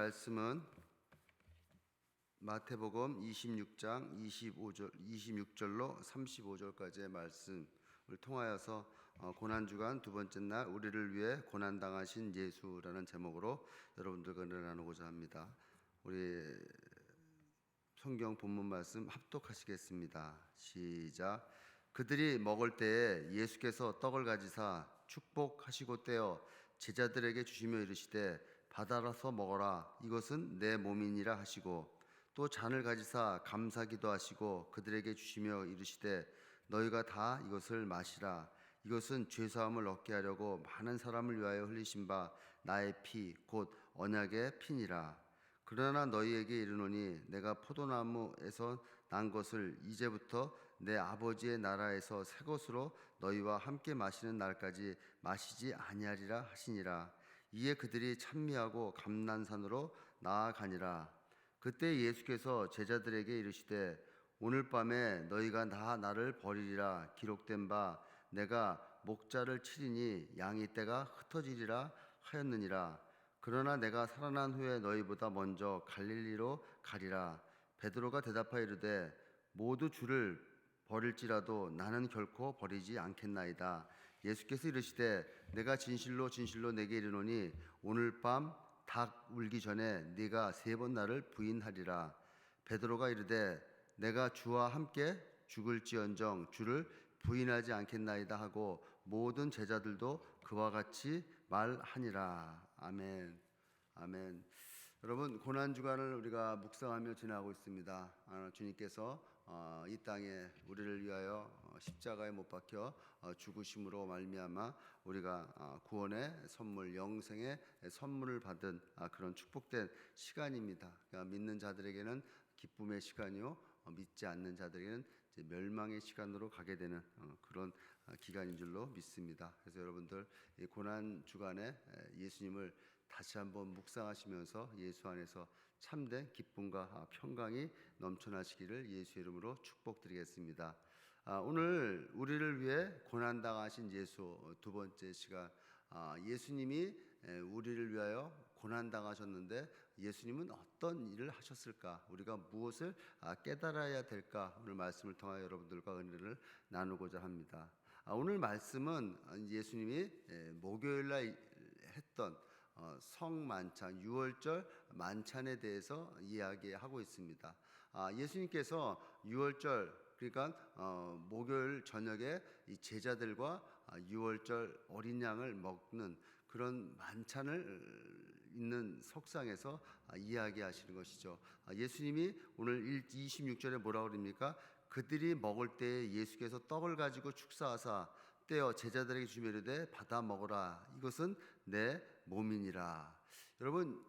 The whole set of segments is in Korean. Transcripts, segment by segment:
말씀은 마태복음 26장 25절 26절로 35절까지의 말씀을 통하여서 어, 고난 주간 두 번째 날 우리를 위해 고난 당하신 예수라는 제목으로 여러분들과 은혜를 나누고자 합니다. 우리 성경 본문 말씀 합독하시겠습니다. 시작. 그들이 먹을 때에 예수께서 떡을 가지사 축복하시고 떼어 제자들에게 주시며 이르시되 받아라서 먹어라. 이것은 내 몸이니라 하시고 또 잔을 가지사 감사기도 하시고 그들에게 주시며 이르시되 너희가 다 이것을 마시라. 이것은 죄 사함을 얻게 하려고 많은 사람을 위하여 흘리신 바 나의 피 곧 언약의 피니라. 그러나 너희에게 이르노니 내가 포도나무에서 난 것을 이제부터 내 아버지의 나라에서 새 것으로 너희와 함께 마시는 날까지 마시지 아니하리라 하시니라 이에 그들이 찬미하고 감난산으로 나아가니라. 그때 예수께서 제자들에게 이르시되 오늘 밤에 너희가 다 나를 버리리라. 기록된 바 내가 목자를 치리니 양이 떼가 흩어지리라 하였느니라. 그러나 내가 살아난 후에 너희보다 먼저 갈릴리로 가리라. 베드로가 대답하여 이르되 모두 주를 버릴지라도 나는 결코 버리지 않겠나이다 예수께서 이르시되 내가 진실로 진실로 내게 이르노니 오늘 밤 닭 울기 전에 네가 세 번 나를 부인하리라. 베드로가 이르되 내가 주와 함께 죽을지언정 주를 부인하지 않겠나이다 하고 모든 제자들도 그와 같이 말하니라. 아멘. 아멘 여러분 고난 주간을 우리가 묵상하며 지나고 있습니다 아, 주님께서 어, 이 땅에 우리를 위하여 어, 십자가에 못 박혀 어, 죽으심으로 말미암아 우리가 어, 구원의 선물 영생의 선물을 받은 아, 그런 축복된 시간입니다 그러니까 믿는 자들에게는 기쁨의 시간이요 어, 믿지 않는 자들에게는 멸망의 시간으로 가게 되는 어, 그런 어, 기간인 줄로 믿습니다. 그래서 여러분들 이 고난 주간에 에, 예수님을 다시 한번 묵상하시면서 예수 안에서 참된 기쁨과 아, 평강이 넘쳐나시기를 예수 이름으로 축복드리겠습니다. 아, 오늘 우리를 위해 고난 당하신 예수 두 번째 시간 아, 예수님이 에, 우리를 위하여 고난 당하셨는데 예수님은 어떤 일을 하셨을까? 우리가 무엇을 아, 깨달아야 될까? 오늘 말씀을 통하여 여러분들과 은혜를 나누고자 합니다. 아, 오늘 말씀은 예수님이 에, 목요일 날 했던 어, 성만찬, 유월절 만찬에 대해서 이야기하고 있습니다. 아, 예수님께서 유월절 그러니까 어, 목요일 저녁에 이 제자들과 아, 유월절 어린 양을 먹는 그런 만찬을 있는 석상에서 아, 이야기하시는 것이죠. 아, 예수님이 오늘 26절에 뭐라고 그럽니까? 그들이 먹을 때 예수께서 떡을 가지고 축사하사 떼어 제자들에게 주며 이르되 받아 먹어라 이것은 내 몸이니라. 여러분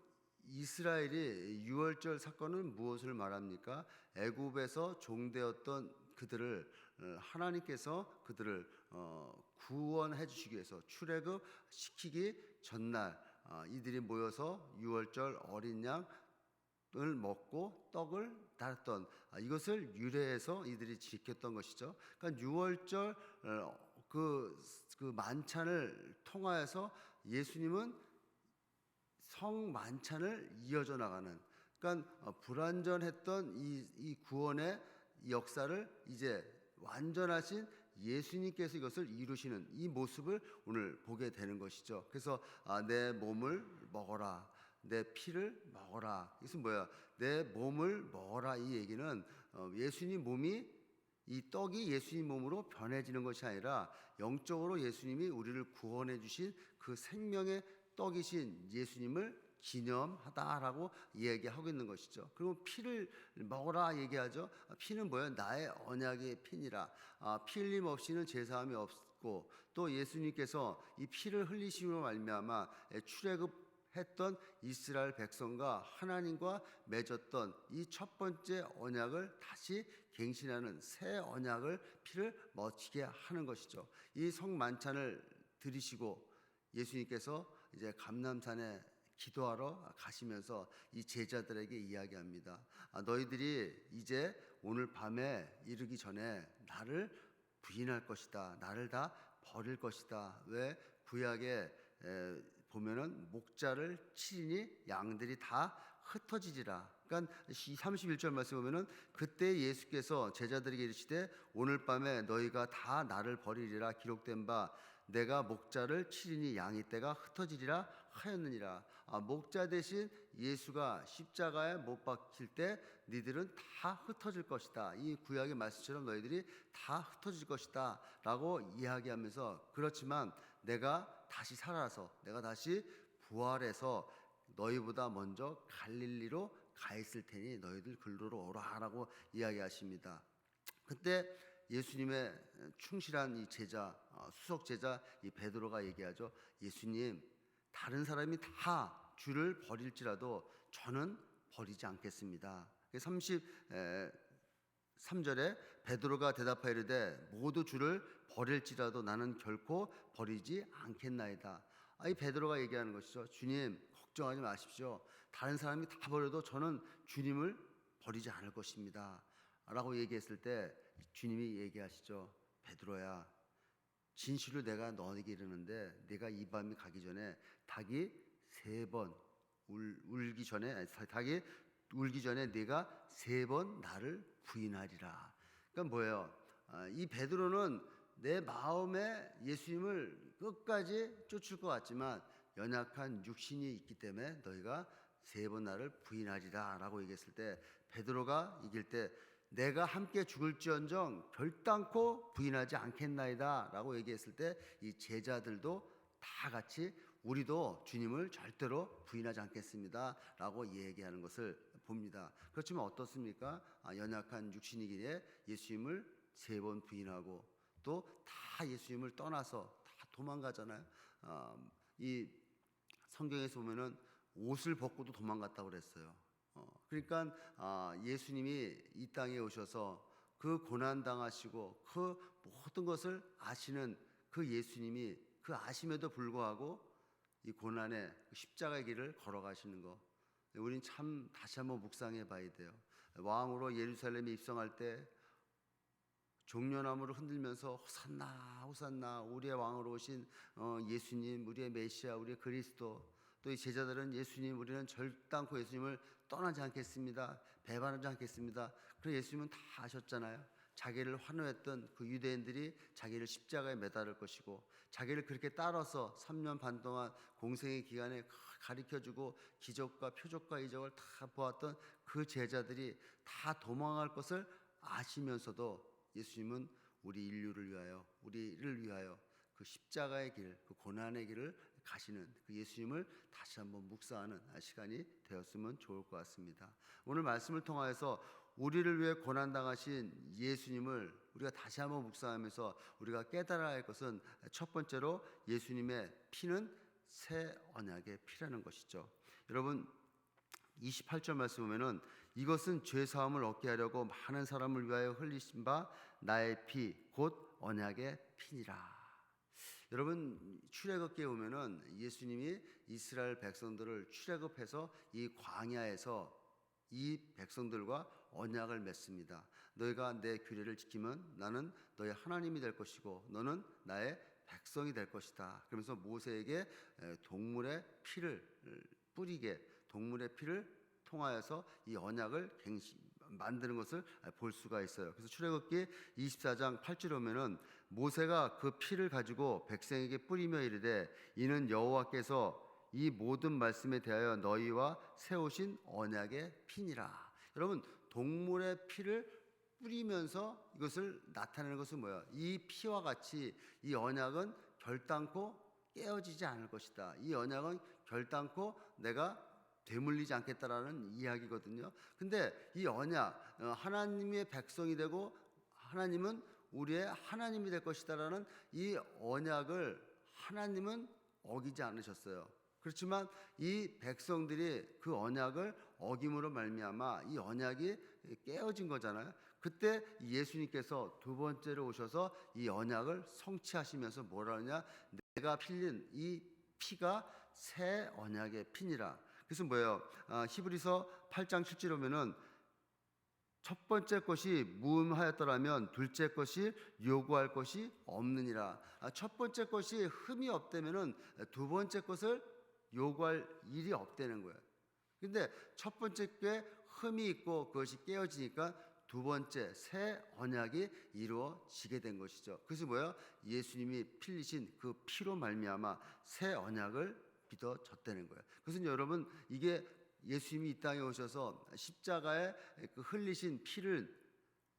이스라엘이 유월절 사건은 무엇을 말합니까? 애굽에서 종되었던 그들을 어, 하나님께서 그들을 어, 구원해 주시기 위해서 출애굽 시키기 전날 어, 이들이 모여서 유월절 어린 양을 먹고 떡을 달았던 아, 이것을 유래해서 이들이 지켰던 것이죠. 그러니까 유월절 그, 그 만찬을 통하여서 예수님은 성 만찬을 이어져 나가는 그러니까 어, 불완전했던 이, 이 구원의 역사를 이제 완전하신 예수님께서 이것을 이루시는 이 모습을 오늘 보게 되는 것이죠. 그래서 아, 내 몸을 먹어라. 내 피를 먹어라. 이것은 뭐야? 내 몸을 먹어라. 이 얘기는 어, 예수님 몸이 이 떡이 예수님 몸으로 변해지는 것이 아니라 영적으로 예수님이 우리를 구원해 주신 그 생명의 떡이신 예수님을 기념하다라고 얘기하고 있는 것이죠. 그리고 피를 먹어라 얘기하죠. 피는 뭐예요? 나의 언약의 피니라. 아, 피 흘림 없이는 제사함이 없고 또 예수님께서 이 피를 흘리심으로 말미암아 출애굽 했던 이스라엘 백성과 하나님과 맺었던 이 첫 번째 언약을 다시 갱신하는 새 언약을 피를 멋지게 하는 것이죠. 이 성만찬을 들이시고 예수님께서 이제 감남산에 기도하러 가시면서 이 제자들에게 이야기합니다. 아, 너희들이 이제 오늘 밤에 이르기 전에 나를 부인할 것이다. 나를 다 버릴 것이다. 왜 구약에 보면은 목자를 치리니 양들이 다 흩어지리라. 그러니까 31절 말씀 보면은 그때 예수께서 제자들에게 이르시되 오늘 밤에 너희가 다 나를 버리리라 기록된 바 내가 목자를 치리니 양의 떼가 흩어지리라 하였느니라. 아, 목자 대신 예수가 십자가에 못 박힐 때 니들은 다 흩어질 것이다. 이 구약의 말씀처럼 너희들이 다 흩어질 것이다 라고 이야기하면서 그렇지만 내가 다시 살아서 내가 다시 부활해서 너희보다 먼저 갈릴리로 가 있을 테니 너희들 글로로 오라라고 이야기하십니다. 그때 예수님의 충실한 이 제자 어, 수석 제자 이 베드로가 얘기하죠. 예수님 다른 사람이 다 주를 버릴지라도 저는 버리지 않겠습니다. 33절에 베드로가 대답하여 이르되 모두 주를 버릴지라도 나는 결코 버리지 않겠나이다. 아, 이 베드로가 얘기하는 것이죠. 주님 걱정하지 마십시오. 다른 사람이 다 버려도 저는 주님을 버리지 않을 것입니다. 라고 얘기했을 때 주님이 얘기하시죠. 베드로야 진실로 내가 너에게 이르는데 네가 이 밤이 가기 전에 닭이 세 번 울기 전에 닭이 울기 전에 네가 세 번 나를 부인하리라. 그러니까 뭐예요? 아, 이 베드로는 내 마음에 예수님을 끝까지 쫓을 것 같지만 연약한 육신이 있기 때문에 너희가 세 번 나를 부인하리라라고 얘기했을 때 베드로가 이길 때 내가 함께 죽을지언정 결단코 부인하지 않겠나이다라고 얘기했을 때 이 제자들도 다 같이 우리도 주님을 절대로 부인하지 않겠습니다라고 얘기하는 것을 봅니다. 그렇지만 어떻습니까? 아, 연약한 육신이기에 예수님을 세 번 부인하고 또 다 예수님을 떠나서 다 도망가잖아요. 아, 이 성경에서 보면은 옷을 벗고도 도망갔다고 그랬어요. 어, 그러니까 아, 예수님이 이 땅에 오셔서 그 고난 당하시고 그 모든 것을 아시는 그 예수님이 그 아심에도 불구하고 이 고난의 그 십자가의 길을 걸어가시는 거. 우린 참 다시 한번 묵상해 봐야 돼요. 왕으로 예루살렘에 입성할 때 종려나무를 흔들면서 호산나 호산나 우리의 왕으로 오신 어, 예수님 우리의 메시아 우리의 그리스도 또 이 제자들은 예수님 우리는 절단코 예수님을 떠나지 않겠습니다. 배반하지 않겠습니다. 그래 예수님은 다 아셨잖아요. 자기를 환호했던 그 유대인들이 자기를 십자가에 매달을 것이고 자기를 그렇게 따라서 3년 반 동안 공생의 기간에 가르쳐주고 기적과 표적과 이적을 다 보았던 그 제자들이 다 도망할 것을 아시면서도 예수님은 우리 인류를 위하여 우리를 위하여 그 십자가의 길, 그 고난의 길을 가시는 그 예수님을 다시 한번 묵상하는 시간이 되었으면 좋을 것 같습니다. 오늘 말씀을 통하여서 우리를 위해 고난 당하신 예수님을 우리가 다시 한번 묵상하면서 우리가 깨달아야 할 것은 첫 번째로 예수님의 피는 새 언약의 피라는 것이죠. 여러분 28절 말씀 보면은 이것은 죄 사함을 얻게 하려고 많은 사람을 위하여 흘리신 바 나의 피 곧 언약의 피니라. 여러분 출애굽기에 보면은 예수님이 이스라엘 백성들을 출애굽해서 이 광야에서 이 백성들과 언약을 맺습니다. 너희가 내 규례를 지키면 나는 너희 하나님이 될 것이고 너는 나의 백성이 될 것이다. 그러면서 모세에게 동물의 피를 뿌리게 동물의 피를 통하여서 이 언약을 갱신 만드는 것을 볼 수가 있어요. 그래서 출애굽기 24장 8절 오면은 모세가 그 피를 가지고 백성에게 뿌리며 이르되 이는 여호와께서 이 모든 말씀에 대하여 너희와 세우신 언약의 피니라. 여러분 동물의 피를 뿌리면서 이것을 나타내는 것은 뭐야? 이 피와 같이 이 언약은 결단코 깨어지지 않을 것이다. 이 언약은 결단코 내가 되물리지 않겠다라는 이야기거든요. 근데 이 언약 어, 하나님의 백성이 되고 하나님은 우리의 하나님이 될 것이다라는 이 언약을 하나님은 어기지 않으셨어요. 그렇지만 이 백성들이 그 언약을 어김으로 말미암아 이 언약이 깨어진 거잖아요. 그때 예수님께서 두 번째로 오셔서 이 언약을 성취하시면서 뭐라 하냐? 내가 필린 이 피가 새 언약의 피니라. 그래서 뭐예요? 아, 히브리서 8장 7절 오면은 첫 번째 것이 무음하였더라면 둘째 것이 요구할 것이 없느니라. 아, 첫 번째 것이 흠이 없다면은 두 번째 것을 요구할 일이 없다는 거예요. 근데 첫 번째 게 흠이 있고 그것이 깨어지니까 두 번째 새 언약이 이루어지게 된 것이죠. 그것이 뭐야? 예수님이 필리신 그 피로 말미암아 새 언약을 믿어졌다는 거예요. 그것은 여러분 이게 예수님이 이 땅에 오셔서 십자가에 그 흘리신 피를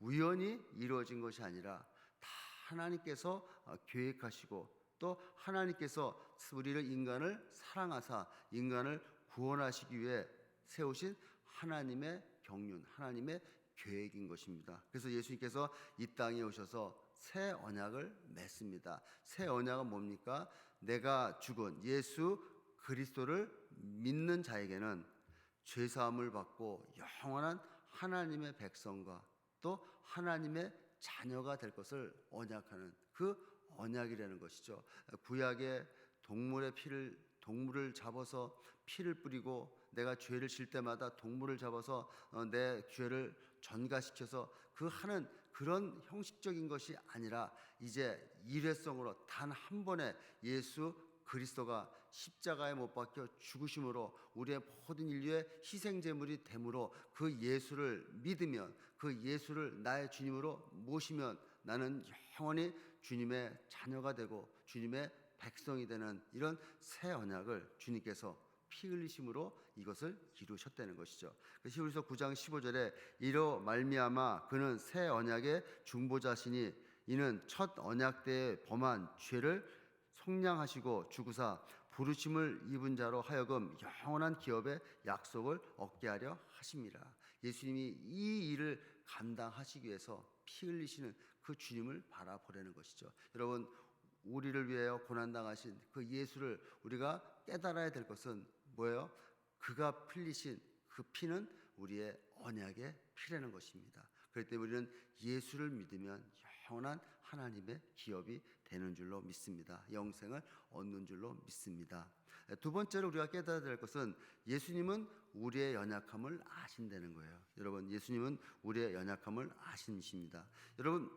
우연히 이루어진 것이 아니라 다 하나님께서 어, 계획하시고 또 하나님께서 우리를 인간을 사랑하사 인간을 구원하시기 위해 세우신 하나님의 경륜, 하나님의 계획인 것입니다. 그래서 예수님께서 이 땅에 오셔서 새 언약을 맺습니다. 새 언약은 뭡니까? 내가 죽은 예수 그리스도를 믿는 자에게는 죄 사함을 받고 영원한 하나님의 백성과 또 하나님의 자녀가 될 것을 언약하는 그 언약이라는 것이죠. 구약의 동물의 피를 동물을 잡아서 피를 뿌리고 내가 죄를 질 때마다 동물을 잡아서 어, 내 죄를 전가시켜서 그 하는 그런 형식적인 것이 아니라 이제 일회성으로 단 한 번에 예수 그리스도가 십자가에 못 박혀 죽으심으로 우리의 모든 인류의 희생 제물이 됨으로 그 예수를 믿으면 그 예수를 나의 주님으로 모시면 나는 영원히 주님의 자녀가 되고 주님의 백성이 되는 이런 새 언약을 주님께서 피 흘리심으로 이것을 이루셨다는 것이죠. 그 히브리서 9장 15절에 이로 말미암아 그는 새 언약의 중보자시니 이는 첫 언약 때에 범한 죄를 속량하시고 주구사 부르심을 입은 자로 하여금 영원한 기업의 약속을 얻게 하려 하십니다. 예수님이 이 일을 감당하시기 위해서 피 흘리시는 그 주님을 바라보려는 것이죠. 여러분 우리를 위하여 고난 당하신 그 예수를 우리가 깨달아야 될 것은 뭐예요? 그가 흘리신 그 피는 우리의 언약의 피라는 것입니다. 그렇기 때문에 우리는 예수를 믿으면 영원한 하나님의 기업이 되는 줄로 믿습니다. 영생을 얻는 줄로 믿습니다. 두 번째로 우리가 깨달아야 될 것은 예수님은 우리의 연약함을 아신다는 거예요. 여러분, 예수님은 우리의 연약함을 아신십니다. 여러분,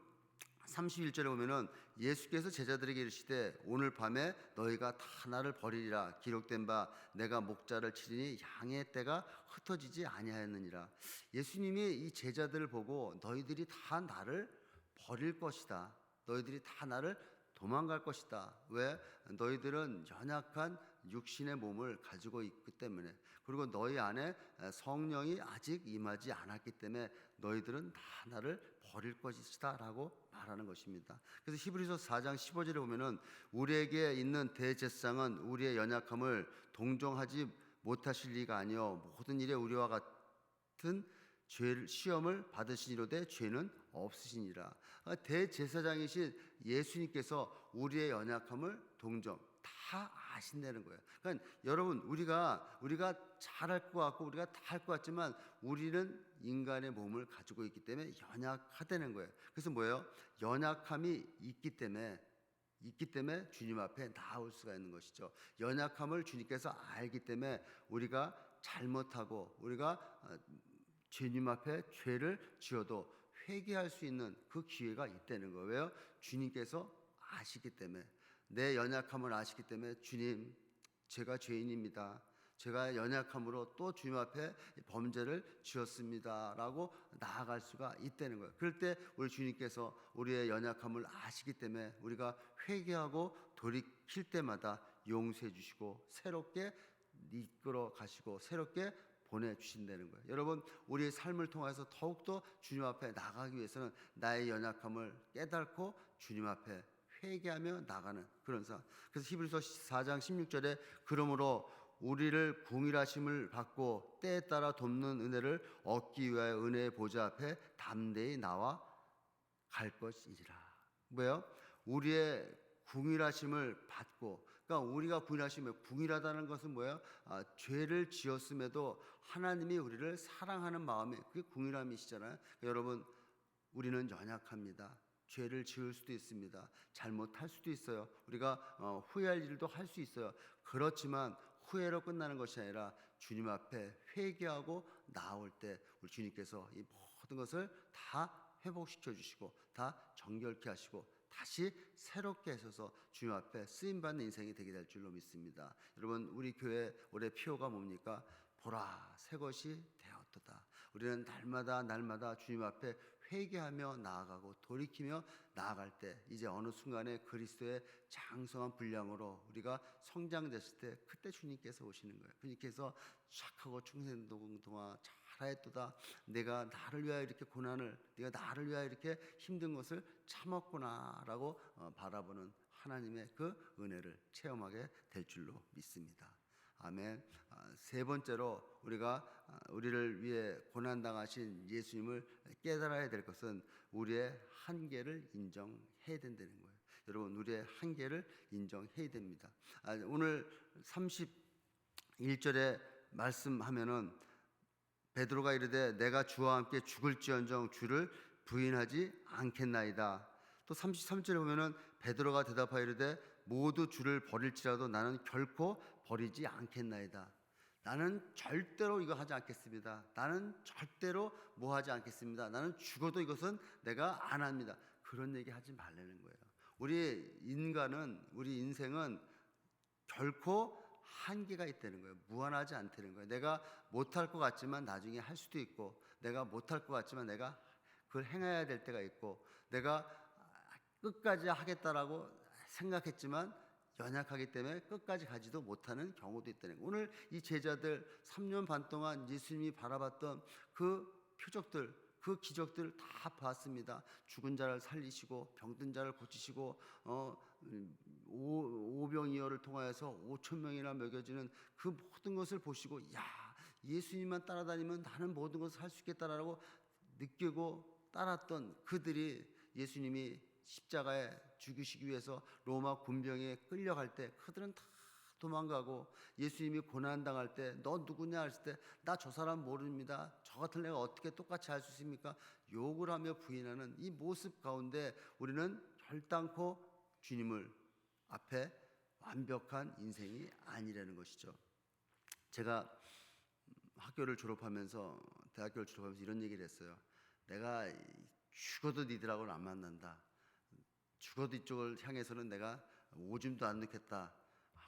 31절에 보면은 예수께서 제자들에게 이르시되 오늘 밤에 너희가 다 나를 버리리라 기록된 바 내가 목자를 치리니 양의 때가 흩어지지 아니하였느니라. 예수님이 이 제자들을 보고 너희들이 다 나를 버릴 것이다. 너희들이 다 나를 도망갈 것이다. 왜? 너희들은 연약한 육신의 몸을 가지고 있기 때문에 그리고 너희 안에 성령이 아직 임하지 않았기 때문에 너희들은 다 나를 버릴 것이다 라고 말하는 것입니다. 그래서 히브리서 4장 15절에 보면은 우리에게 있는 대제사장은 우리의 연약함을 동정하지 못하실 리가 아니요 모든 일에 우리와 같은 죄 시험을 받으시니로되 죄는 없으시니라. 아, 대제사장이신 예수님께서 우리의 연약함을 동정 다 아신다는 거예요. 그러니까 여러분 우리가 우리가 잘할 것 같고 우리가 다 할 것 같지만 우리는 인간의 몸을 가지고 있기 때문에 연약하다는 거예요. 그래서 뭐예요? 연약함이 있기 때문에 있기 때문에 주님 앞에 나올 수가 있는 것이죠. 연약함을 주님께서 알기 때문에 우리가 잘못하고 우리가 어, 주님 앞에 죄를 지어도 회개할 수 있는 그 기회가 있다는 거예요. 주님께서 아시기 때문에 내 연약함을 아시기 때문에 주님 제가 죄인입니다. 제가 연약함으로 또 주님 앞에 범죄를 지었습니다라고 나아갈 수가 있다는 거예요. 그럴 때 우리 주님께서 우리의 연약함을 아시기 때문에 우리가 회개하고 돌이킬 때마다 용서해 주시고 새롭게 이끌어 가시고 새롭게 보내 주신다는 거예요. 여러분, 우리의 삶을 통해서 더욱더 주님 앞에 나가기 위해서는 나의 연약함을 깨닫고 주님 앞에 회개하며 나가는 그런 사. 그래서 히브리서 4장 16절에 그러므로 우리를 궁일하심을 받고 때에 따라 돕는 은혜를 얻기 위하여 은혜의 보좌 앞에 담대히 나와 갈 것이니라. 뭐예요? 우리의 궁일하심을 받고 그러니까 우리가 궁일하심을 궁일하다는 것은 뭐예요? 아, 죄를 지었음에도 하나님이 우리를 사랑하는 마음이 그게 궁일함이시잖아요. 그러니까 여러분 우리는 연약합니다. 죄를 지을 수도 있습니다. 잘못할 수도 있어요. 우리가 어, 후회할 일도 할 수 있어요. 그렇지만 후회로 끝나는 것이 아니라 주님 앞에 회개하고 나올 때 우리 주님께서 이 모든 것을 다 회복시켜 주시고 다 정결케 하시고 다시 새롭게 하셔서 주님 앞에 쓰임 받는 인생이 되게 될 줄로 믿습니다. 여러분 우리 교회 올해 피오가 뭡니까? 보라 새 것이 되었도다. 우리는 날마다 날마다 주님 앞에 회개하며 나아가고 돌이키며 나아갈 때 이제 어느 순간에 그리스도의 장성한 분량으로 우리가 성장됐을 때 그때 주님께서 오시는 거예요. 주님께서 착하고 충성동동아 잘하였도다. 내가 나를 위하여 이렇게 고난을 네가 나를 위하여 이렇게 힘든 것을 참았구나라고 어, 바라보는 하나님의 그 은혜를 체험하게 될 줄로 믿습니다. 아멘. 아, 세 번째로 우리가 아, 우리를 위해 고난 당하신 예수님을 깨달아야 될 것은 우리의 한계를 인정해야 된다는 거예요. 여러분 우리의 한계를 인정해야 됩니다. 아, 오늘 31절에 말씀하면은 베드로가 이르되 내가 주와 함께 죽을지언정 주를 부인하지 않겠나이다. 또 33절에 보면은 베드로가 대답하여 이르되 모두 주를 버릴지라도 나는 결코 버리지 않겠나이다. 나는 절대로 이거 하지 않겠습니다. 나는 절대로 뭐 하지 않겠습니다. 나는 죽어도 이것은 내가 안 합니다. 그런 얘기 하지 말라는 거예요. 우리 인간은 우리 인생은 결코 한계가 있다는 거예요. 무한하지 않다는 거예요. 내가 못할 것 같지만 나중에 할 수도 있고, 내가 못할 것 같지만 내가 그걸 행해야 될 때가 있고, 내가 끝까지 하겠다라고 생각했지만 연약하기 때문에 끝까지 가지도 못하는 경우도 있다는 거예요. 오늘 이 제자들 3년 반 동안 예수님이 바라봤던 그 표적들, 그 기적들을 다 봤습니다. 죽은 자를 살리시고 병든 자를 고치시고 어 오, 오병이어를 통하여서 5천 명이나 먹여지는 그 모든 것을 보시고 야 예수님만 따라다니면 나는 모든 것을 할 수 있겠다라고 느끼고 따랐던 그들이 예수님이 십자가에 죽이시기 위해서 로마 군병에 끌려갈 때 그들은 다 도망가고 예수님이 고난 당할 때 너 누구냐 했을 때 나 저 사람 모릅니다. 저 같은 내가 어떻게 똑같이 할 수 있습니까? 욕을 하며 부인하는 이 모습 가운데 우리는 결단코 주님을 앞에 완벽한 인생이 아니라는 것이죠. 제가 학교를 졸업하면서 대학교를 졸업하면서 이런 얘기를 했어요. 내가 죽어도 니들하고는 안 만난다. 죽어도 이쪽을 향해서는 내가 오줌도 안 넣겠다.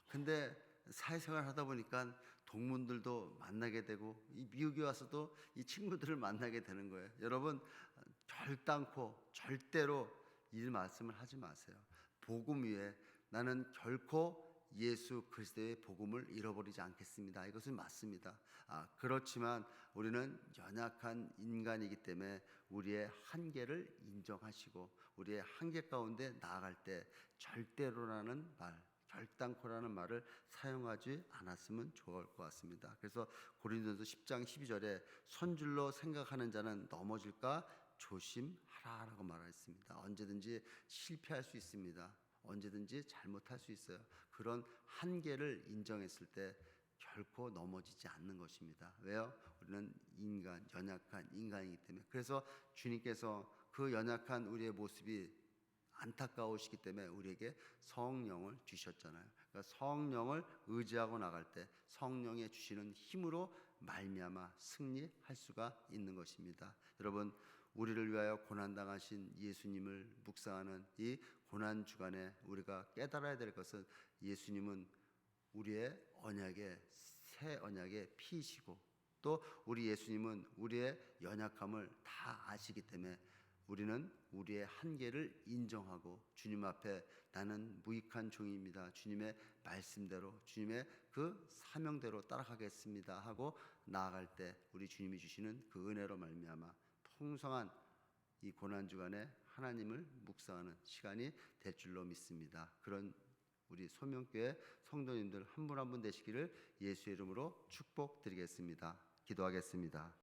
근데 사회생활 하다 보니까 동문들도 만나게 되고 이 미국에 와서도 이 친구들을 만나게 되는 거예요. 여러분 결단코 절대로 이 말씀을 하지 마세요. 복음 위에 나는 결코 예수 그리스도의 복음을 잃어버리지 않겠습니다. 이것은 맞습니다. 아, 그렇지만 우리는 연약한 인간이기 때문에 우리의 한계를 인정하시고 우리의 한계 가운데 나아갈 때 절대로라는 말, 결단코라는 말을 사용하지 않았으면 좋을 것 같습니다. 그래서 고린도서 10장 12절에 손줄로 생각하는 자는 넘어질까 조심하라라고 말했습니다. 언제든지 실패할 수 있습니다. 언제든지 잘못할 수 있어요. 그런 한계를 인정했을 때 결코 넘어지지 않는 것입니다. 왜요? 우리는 인간, 연약한 인간이기 때문에. 그래서 주님께서 그 연약한 우리의 모습이 안타까우시기 때문에 우리에게 성령을 주셨잖아요. 그러니까 성령을 의지하고 나갈 때 성령의 주시는 힘으로 말미암아 승리할 수가 있는 것입니다. 여러분 우리를 위하여 고난 당하신 예수님을 묵상하는 이 고난 주간에 우리가 깨달아야 될 것은 예수님은 우리의 언약의 새 언약의 피이시고 또 우리 예수님은 우리의 연약함을 다 아시기 때문에 우리는 우리의 한계를 인정하고 주님 앞에 나는 무익한 종입니다. 주님의 말씀대로 주님의 그 사명대로 따라가겠습니다 하고 나아갈 때 우리 주님이 주시는 그 은혜로 말미암아 풍성한 이 고난 주간에 하나님을 묵상하는 시간이 될 줄로 믿습니다. 그런 우리 소명교회 성도님들 한 분 한 분 되시기를 예수의 이름으로 축복드리겠습니다. 기도하겠습니다.